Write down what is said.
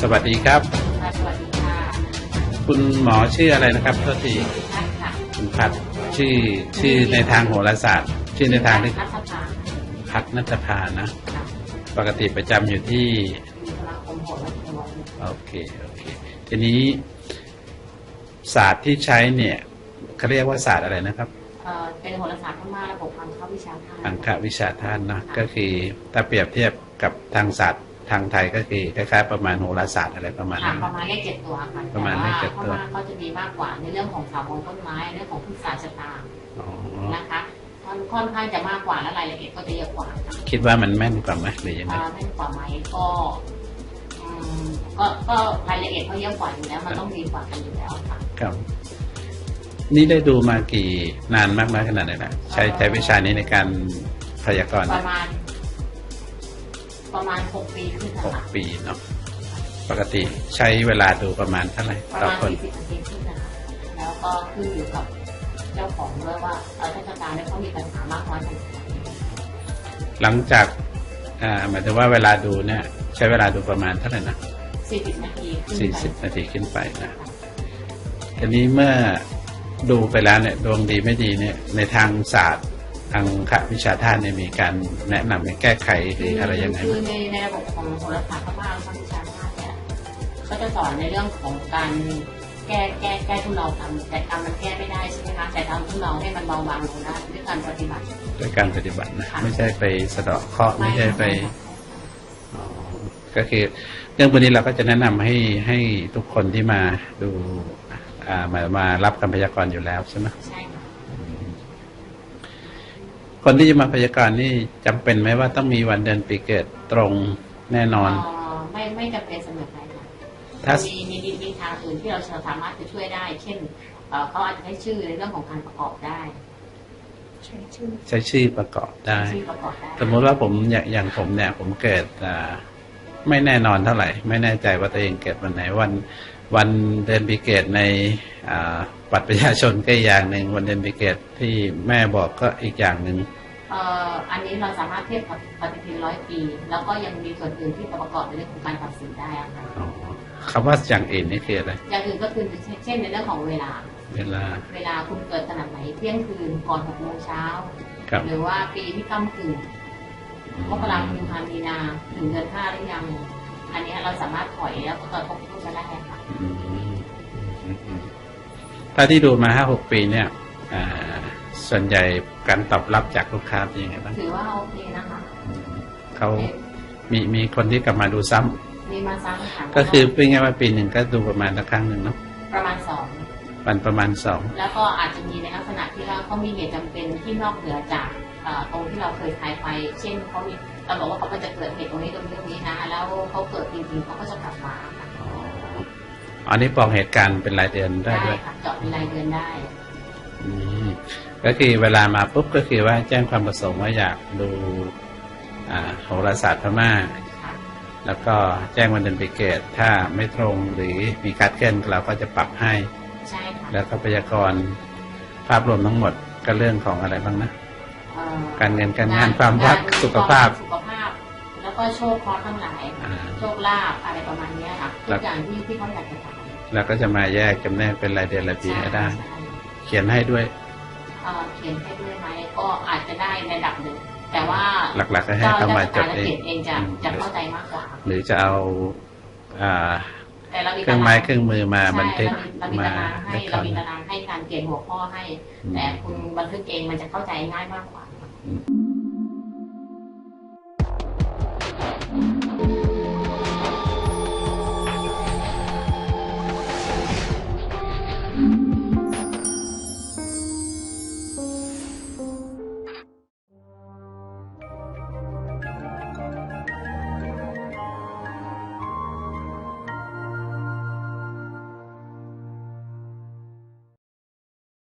สวัสดีครับค่ะสวัสดีค่ะคุณหมอชื่ออะไรนะครับโทษทีนัทค่ะคุณพัดชื่อชื่อในทางโหราศาสตร์ ชื่อในทางที่นัทภาพัดนัทภานะ ค่ะปกติประจำอยู่ที่ มีสมาคมโหราศาสตร์โอเคโอเค ทีนี้ศาสตร์ที่ใช้เนี่ยเขาเรียกว่าศาสตร์อะไรนะครับเอ่อเป็นโหราศาสตร์พม่าระบบพังเข้าวิชาท่าอังควิชาท่านนะก็คือถ้าเปรียบเทียบกับทางศาสตร์ ทางไทยก็คือคล้ายๆประมาณโหราศาสตร์อะไรประมาณค่ะนั้นประมาณเลขเจ็ดตัวค่ะประมาณเลขเจ็ดตัวแาพม่าก็จะมีมากกว่าในเรื่องของเสาของต้นไม้เรื่องของพืชสารชะตาอ๋อนะคะค่อนค่อนข้างจะมากกว่าและรายละเอียดก็จะเยอะกว่าค่ะคิดว่ามันแม่นกว่าไหมหรือยังไงเอ่อไม่กว่าไหมก็อืมก็ก็รายละเอียดเขาเยอะกว่าอยู่แล้วมันต้องดีกว่ากันอยู่แล้วค่ะครับ นี่ได้ดูมากี่นานมากน้อยขนาดไหนละใช้ใช้วิชานี้ในการพยากรณ์ประมาณ ประมาณหกปีขึ้นนะหกคะปีเนาะปกติใช้เวลาดูประมาณเท่าไหร่ประต่อมาณคนสี่สิบนาทีขึ้นนะคะแล้วก็ขึ้นอยู่กับเจ้าของด้วยว่าเออราชการเนี่ยเขามีปัญหามากน้อยขนาดไหนหลังจากอ่าหมายถึงว่าเวลาดูเนี่ย ใช้เวลาดูประมาณเท่าไหร่นะสี่สิบนาทีขึ้นสี่ไปสิบนาทีขึ้นไปนะทีนี้เมื่อดูไปแล้วเนี่ยดวงดีไม่ดีเนี่ย ในทางศาสตร์ ทางควิชาท่านเนี่ยมีการแนะนำให้แก้ไขหรืออะไรยังไงคืไหมอในในระบบของโหราศาสตร์พม่าทางวิชาชาติเนี่ยก็จะสอนในเรื่องของการแก้แก้แก้ทุเลากรรมแต่กรรมมันแก้ไม่ได้ใช่ไหมคะแต่ทำทุเลาให้มันเบาบางลงได้ด้วยการปฏิบัติด้วยการปฏิบัตินะค่ะไม่ใช่ไปสะเดาะเคราะห์ไม่ใช่ไปอ๋อก็คือเรื่องพวกนี้เราก็จะแนะนำให้ให้ทุกคนที่มาดูอ่ามามารับคำพยากรณ์อยู่แล้วใช่ไหมใช่ ค่ะคนที่จะมาพยากรณ์นี่จำเป็นไหมว่าต้องมีวันเดือนปีเกิดตรงแน่นอนเอ่อไม่ไม่จำเป็นเสมอไปค่ะถ้ามีมีมีมีทางอื่นที่เราสามารถจะช่วยได้ เช่นเอ่อเขาอาจจะให้ชื่อในเรื่องของการประกอบได้ใช้ชื่อใช้ชื่อประกอบได้ชื่อประกอบได้สมมติว่าผมอย่างอย่างผมเนี่ย ผมเกิดอ่าไม่แน่นอนเท่าไหร่ ไม่แน่ใจว่าตัวเองเกิดวันไหนวัน วันเดือนปีเกิดในอ่าบัตรประชาชนก็อีกอย่างหนึ่งวันเดือนปีเกิดที่แม่บอกก็อีกอย่างหนึ่งเอ่ออันนี้เราสามารถเทียบกับปฏิทินร้อยปี แล้วก็ยังมีส่วนอื่นที่ประกอบในเรื่องของการตัดสินได้อะค่ะอ๋อคำว่าอย่างอื่นนี่คืออะไรอย่างอื่นก็คือเช่นในเรื่องของเวลา เวลา เวลาคุณเกิดขนาดไหนเที่ยงคืนก่อนหกโมงเช้าครับหรือว่าปีที่ก้ากึ่งมกราคมกุมภาพันธ์มีนาถึงเดือนห้าหรือยัง อันนี้เราสามารถถอยแล้วก็ทบทวนกันได้ค่ะอืมอืมอืมถ้าที่ดูมาห้าหกปีเนี่ยอ่าส่วนใหญ่การตอบรับจากลูกค้าเป็นยังไงบ้างถือว่าโอเคนะคะอืมเขามีมีคนที่กลับมาดูซ้ำมีมาซ้ำค่ะก็คือเป็นไงว่าปีหนึ่งก็ดูประมาณละครั้งหนึ่งเนาะประมาณสองวันประมาณสองแล้วก็อาจจะมีในลักษณะที่ว่าเขามีเหตุจำเป็นที่นอกเหนือจากเอ่อ ตรงที่เราเคยทายไป เช่นเขามีเราบอกว่าเขามันจะเกิดเหตุตรงนี้ตรงนี้ตรงนี้นะ แล้วเขาเกิดจริงๆเขาก็จะกลับมาค่ะอ๋ออันนี้บอกเหตุการณ์เป็นรายเดือนได้ด้วยค่ะเจาะเป็นรายเดือนได้ อืมก็คือเวลามาปุ๊บก็คือว่าแจ้งความประสงค์ว่าอยากดู อ่าโหราศาสตร์พม่าค่ะแล้วก็แจ้งวันเดือนปีเกิดถ้าไม่ตรงหรือมีการเคลื่อนเราก็จะปรับให้ใช่ค่ะแล้วก็พยากรณ์ภาพรวมทั้งหมดก็เรื่องของอะไรบ้างนะเอ่อ การเงินการงานความรักสุขภาพสุขภาพแล้วก็โชคเคราะห์ทั้งหลายอ่าโชคลาภอะไรประมาณเนี้ยค่ะทุกอย่างที่ที่เขาอยากจะทำแล้วก็จะมาแยกจำแนกเป็นรายเดือนรายปีให้ได้ใช่เขียนให้ด้วยเอ่อเขียนให้ด้วยไหมก็อาจจะได้ในระดับหนึ่งแต่ว่าหลักๆก็ให้เข้ามาจดเองเจ้าราชการและเขียนเองจะจะเข้าใจมากกว่า หรือจะเอาอ่า แต่เรามีเครื่องไม้เครื่องมือมาใช่บันทึกเรามีมาตารางให้ได้เราก่อนมีตารางให้การเขียนหัวข้อให้ แต่คุณบันทึกเองมันจะเข้าใจง่ายมากกว่า